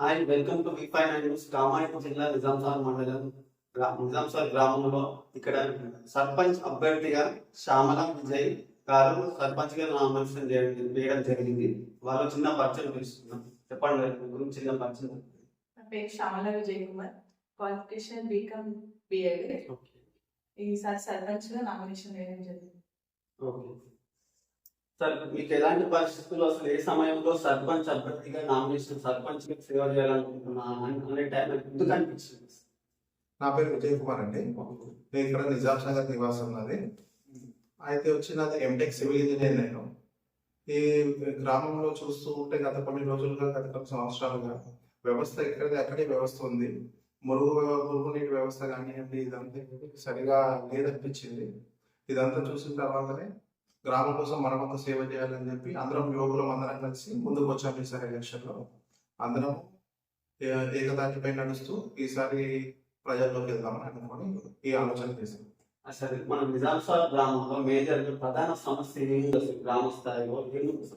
Hi welcome to V five news Kamareddy జిల్లా నిజాంసార్ మండలం గ్రా- నిజాంసార్ గ్రామంలో ఇక్కడ సర్పంచ్ అభ్యర్థిగా శ్యామల విజయ్ గారు సర్పంచ్గా నామినేషన్ చేయడం వేయడం జరిగింది. వాళ్ళు చిన్న పరిచయం తెలుస్తున్నాం చెప్పండి గురించి చిన్న పరిచయం. నా పేరు Shyamala Vijay Kumar. Qualification B Com B Ed okay ఈసారి సర్పంచ్గా నామినేషన్ వేయడం జరిగింది. ఓకే సార్ మీకు ఎలాంటి పరిస్థితుల్లో అసలు ఏ సమయంలో సర్పంచ్ అభ్యర్థిగా నామినేషన్ సర్పంచ్ సేవ చేయాలనుకుంటున్నా అనే టైం ఎందుకు అనిపించింది? నా పేరు విజయ్ కుమార్ అండి. నేను ఇక్కడ నిజాం నగర్ నివాసం ఉన్నది అయితే వచ్చి నాది ఎంటెక్ సివిల్ ఇంజనీర్ నేను. ఈ గ్రామంలో చూస్తూ ఉంటే గత కొన్ని రోజులుగా గత కొన్ని సంవత్సరాలుగా వ్యవస్థ ఎక్కడిది? అక్కడే వ్యవస్థ ఉంది. మురుగు మురుగునీటి వ్యవస్థ కానివ్వండి ఇదంతా సరిగా లేదనిపించింది. ఇదంతా చూసిన తర్వాతనే గ్రామం కోసం మనమంతా సేవ చేయాలని చెప్పి అందరం యువకులం అందరం కలిసి ముందుకు వచ్చాము ఈసారి ఎలక్షన్లో అందరం ఏకదాటిపై నడుస్తూ ఈసారి ప్రజల్లోకి వెళ్దామని అనుకొని ఈ ఆలోచన చేశాం. అసలు మన నిజాంసార్ గ్రామంలో మేజర్ ప్రధాన సమస్య గ్రామ స్థాయిలో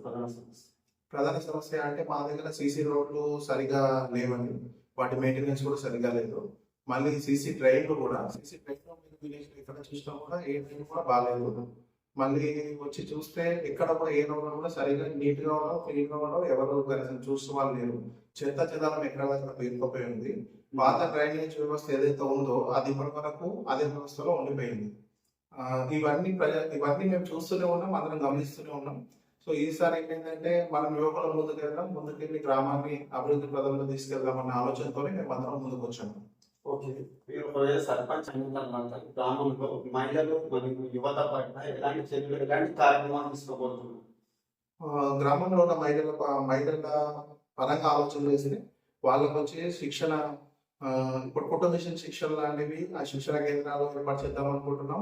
ప్రధాన సమస్య? ప్రధాన సమస్య అంటే మా దగ్గర సీసీ రోడ్లు సరిగా లేవండి. వాటి మెయింటెనెన్స్ కూడా సరిగా లేదు. మళ్ళీ సీసీ ట్రైన్లు కూడా సీసీ ట్రైన్లు విలేజ్ ఎక్కడ చూసినా కూడా ఏ ట్రైన్ కూడా బాగాలేదు. మళ్ళీ వచ్చి చూస్తే ఎక్కడ కూడా ఏ రోడ్లు కూడా సరిగా నీట్గా ఉండవు క్లీన్గా ఉండవు. ఎవరు కనీసం చూసిన వాళ్ళు లేరు. చెత్త చెదారం ఎక్కడ అక్కడ పేరుకుపోయి ఉంది. పాత డ్రైనేజ్ వ్యవస్థ ఏదైతే ఉందో అది ఇప్పటి వరకు అదే వ్యవస్థలో ఉండిపోయింది. ఇవన్నీ ప్రజ ఇవన్నీ మేము చూస్తూనే ఉన్నాం అందరం గమనిస్తూనే ఉన్నాం. సో ఈసారి ఏంటంటే మనం యువకుల ముందుకు ముందుకెళ్ళి గ్రామాన్ని అభివృద్ధి పదంలో తీసుకెళ్దామన్న ఆలోచనతోనే మేము అందరం ముందుకు వచ్చాము ఓకే. మీరు సర్పంచ్ అన్నమాట గ్రామంలో మహిళలు మరియు యువత పట్ల ఎలాంటి చర్యలు ఎలాంటి కార్యక్రమాలు తీసుకోబోతున్నారు? గ్రామంలో ఉన్న మహిళల మహిళల పరంగా ఆలోచన చేసి వాళ్ళకు వచ్చి శిక్షణ ఇప్పుడు కుటుంబిషన్ శిక్షణ లాంటివి ఆ శిక్షణ కేంద్రాలు ఏర్పాటు చేద్దాం అనుకుంటున్నాం.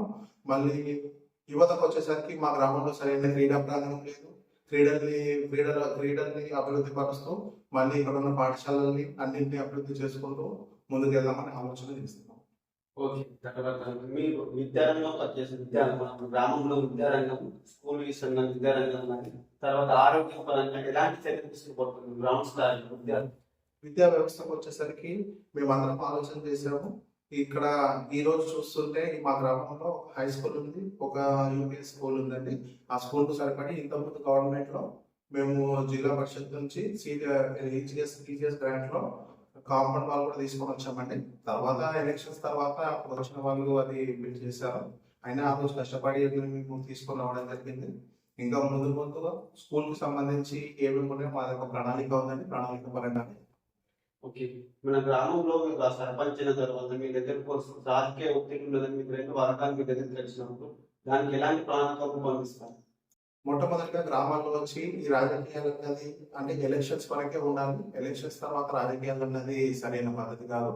మళ్ళీ యువతకు వచ్చేసరికి మా గ్రామంలో సరైన క్రీడా ప్రాంగణం లేదు. క్రీడల్ని క్రీడల క్రీడల్ని అభివృద్ధి పరుస్తూ మళ్ళీ ఇక్కడ ఉన్న పాఠశాలల్ని అన్నింటినీ అభివృద్ధి చేసుకుంటూ ముందుకు వెళ్దామని ఆలోచన చేస్తున్నాం. ఓకే తర్వాత మీరు వచ్చేసి విద్యారంగం గ్రామంలో విద్యారంగం స్కూల్ విషయంగా విద్యారంగం కానీ తర్వాత ఆరోగ్య పరంగా ఎలాంటి చర్యలు తీసుకోబోతున్నారు గ్రౌండ్ స్థాయిలో విద్యా వ్యవస్థకు వచ్చేసరికి మేమందరం ఆలోచన చేసాము ఇక్కడ ఈ రోజు చూస్తుంటే మా గ్రామంలో ఒక హై స్కూల్ ఉంది ఒక యూపీఎస్ స్కూల్ ఉందండి. ఆ స్కూల్కు సరిపడి ఇంతకుముందు గవర్నమెంట్లో మేము జిల్లా పరిషత్ నుంచి ఈజీఎస్ ఈజీఎస్ గ్రాంట్లో కాంపౌండ్ వాళ్ళు కూడా తీసుకొని వచ్చామండి. తర్వాత ఎలక్షన్స్ తర్వాత వచ్చిన వాళ్ళు అది బిల్డ్ చేశారు. అయినా ఆ రోజు కష్టపడి మేము తీసుకొని రావడం జరిగింది. ఇంకా ముందు ముందు స్కూల్కి సంబంధించి ఏమేమి ఉన్నాయో మా దగ్గర ప్రణాళిక ఉందండి. ప్రణాళిక పరంగా. ఓకే. మన గ్రామంలో మీరు సర్పంచ్ అయిన తర్వాత మీ దగ్గర రాజకీయ ఒత్తిడి ఉన్నదని మీకు రెండు వర్గాలు మీ దగ్గర తెలిసినప్పుడు దానికి ఎలాంటి ప్రణాళిక పంపిస్తారు మొట్టమొదటిగా గ్రామాల్లో వచ్చి ఈ రాజకీయాలు అన్నది అంటే ఎలక్షన్స్ వరకే ఉండాలి. ఎలక్షన్స్ తర్వాత రాజకీయాలు అన్నది సరైన పద్ధతి కాదు.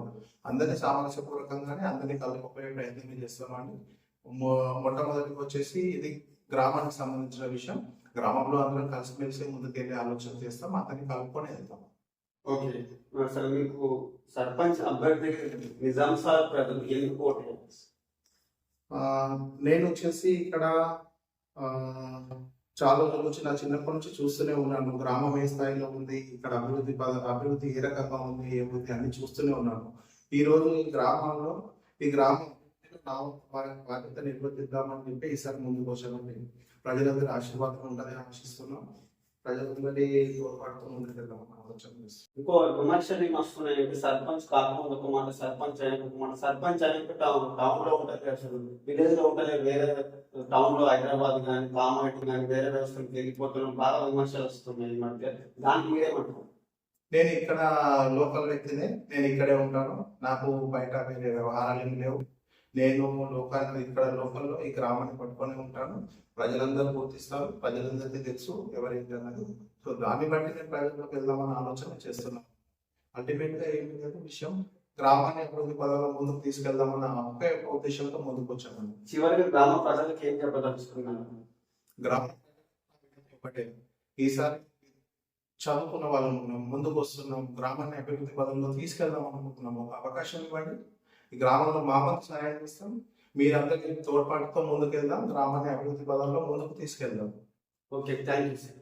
అందరినీ సామరస్యపూర్వకంగానే అందరినీ కలుపుకునే ప్రయత్నం చేస్తామండి మొట్టమొదటిగా వచ్చేసి ఇది గ్రామానికి సంబంధించిన విషయం. గ్రామంలో అందరం కలిసిమెలిసి ముందుకెళ్ళే ఆలోచన చేస్తాం అందరినీ కలుపుకొని వెళ్తాం. ఓకే. అసలు మీకు సర్పంచ్ అభ్యర్థి నిజాం సార్ ప్రజలు ఎందుకు నేను వచ్చేసి ఇక్కడ చాలా రోజుల నుంచి నా చిన్నప్పటి నుంచి చూస్తూనే ఉన్నాను. గ్రామం ఏ స్థాయిలో ఉంది? ఇక్కడ అభివృద్ధి అభివృద్ధి ఏ రకంగా ఉంది? ఏముంది అన్ని చూస్తూనే ఉన్నాను. ఈ రోజు ఈ గ్రామంలో ఈ గ్రామం నా బాధ్యత నిర్వర్తిద్దామని చెప్పి ఈసారి ముందుకు వచ్చామండి ప్రజలందరూ ఆశీర్వాదం ఉంటుందని ఆశిస్తున్నాం. ప్రజలందరి తోడ్పాటుతో ముందుకు ఆలోచన చేస్తున్నాం. ఇంకో విమర్శలు ఏమి వస్తున్నాయంటే సర్పంచ్ కాకుండా ఒక మాట సర్పంచ్ అయిన ఒక మాట. సర్పంచ్ అయిన టౌన్ టౌన్లో ఉంటుంది అసలు విలేజ్లో ఉంటుంది వేరే టౌన్లో హైదరాబాద్ కానీ కామారెడ్డి కానీ వేరే వ్యవస్థలకు వెళ్ళిపోతున్నాం బాగా విమర్శలు వస్తున్నాయి ఈ మధ్య. దానికి మీరేమంటారు? నేను ఇక్కడ లోకల్ వ్యక్తినే నేను ఇక్కడే ఉంటాను. నాకు బయట వేరే వ్యవహారాలు ఏమి లేవు. నేను లోకల్ ఇక్కడ లోకల్లో ఈ గ్రామాన్ని పట్టుకొని ఉంటాను. ప్రజలందరూ గుర్తిస్తారు. ప్రజలందరికీ తెలుసు ఎవరేంటి అన్నది. సో దాన్ని బట్టి నేను ప్రజల్లోకి వెళ్దామని ఆలోచన చేస్తున్నాను. అల్టిమేట్గా లేదు విషయం గ్రామాన్ని అభివృద్ధి పదాల ముందుకు తీసుకెళ్దామన్న ఒకే ఉద్దేశంతో ముందుకు వచ్చాను. చివరికి గ్రామ ప్రజలకు ఏం చెప్పదలుచుకున్నారు? గ్రామం ఒకటే. ఈసారి చదువుకున్న వాళ్ళం ఉన్నాం ముందుకు వస్తున్నాం గ్రామాన్ని అభివృద్ధి పదంలో తీసుకెళ్దాం అనుకుంటున్నాం. ఒక అవకాశం ఇవ్వండి. ఈ గ్రామంలో మా వంతు సహాయం చేస్తాం. మీరందరికీ తోడ్పాటుతో ముందుకెళ్దాం. గ్రామాన్ని అభివృద్ధి పదంలో ముందుకు తీసుకెళ్దాం. Okay thank you sir.